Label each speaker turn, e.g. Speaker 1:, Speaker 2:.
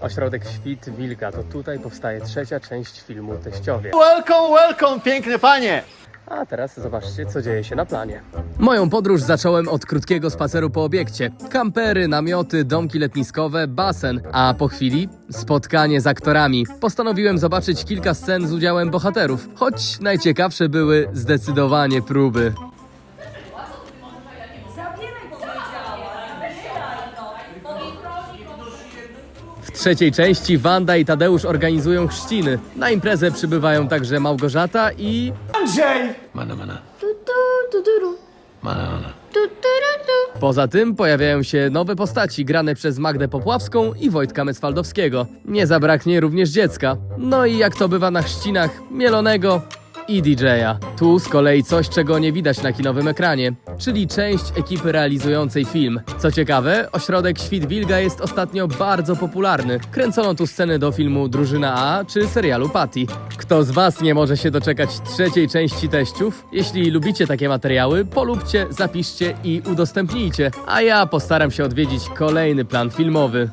Speaker 1: Ośrodek Świt Wilga, to tutaj powstaje trzecia część filmu Teściowie.
Speaker 2: Welcome, welcome, piękny panie!
Speaker 1: A teraz zobaczcie, co dzieje się na planie. Moją podróż zacząłem od krótkiego spaceru po obiekcie. Kampery, namioty, domki letniskowe, basen, a po chwili spotkanie z aktorami. Postanowiłem zobaczyć kilka scen z udziałem bohaterów, choć najciekawsze były zdecydowanie próby. Trzeciej części Wanda i Tadeusz organizują chrzciny. Na imprezę przybywają także Małgorzata i
Speaker 2: Andrzej!
Speaker 3: Mana mana.
Speaker 4: Tu, tu, tu, tu, ru.
Speaker 3: Mana mana.
Speaker 4: Tu, tu, ru, tu.
Speaker 1: Poza tym pojawiają się nowe postaci grane przez Magdę Popławską i Wojtka Mecwaldowskiego. Nie zabraknie również dziecka. No i jak to bywa na chrzcinach, mielonego i DJ-a. Tu z kolei coś, czego nie widać na kinowym ekranie, czyli część ekipy realizującej film. Co ciekawe, ośrodek Świt Wilga jest ostatnio bardzo popularny. Kręcono tu sceny do filmu Drużyna A czy serialu Patty. Kto z Was nie może się doczekać trzeciej części teściów? Jeśli lubicie takie materiały, polubcie, zapiszcie i udostępnijcie, a ja postaram się odwiedzić kolejny plan filmowy.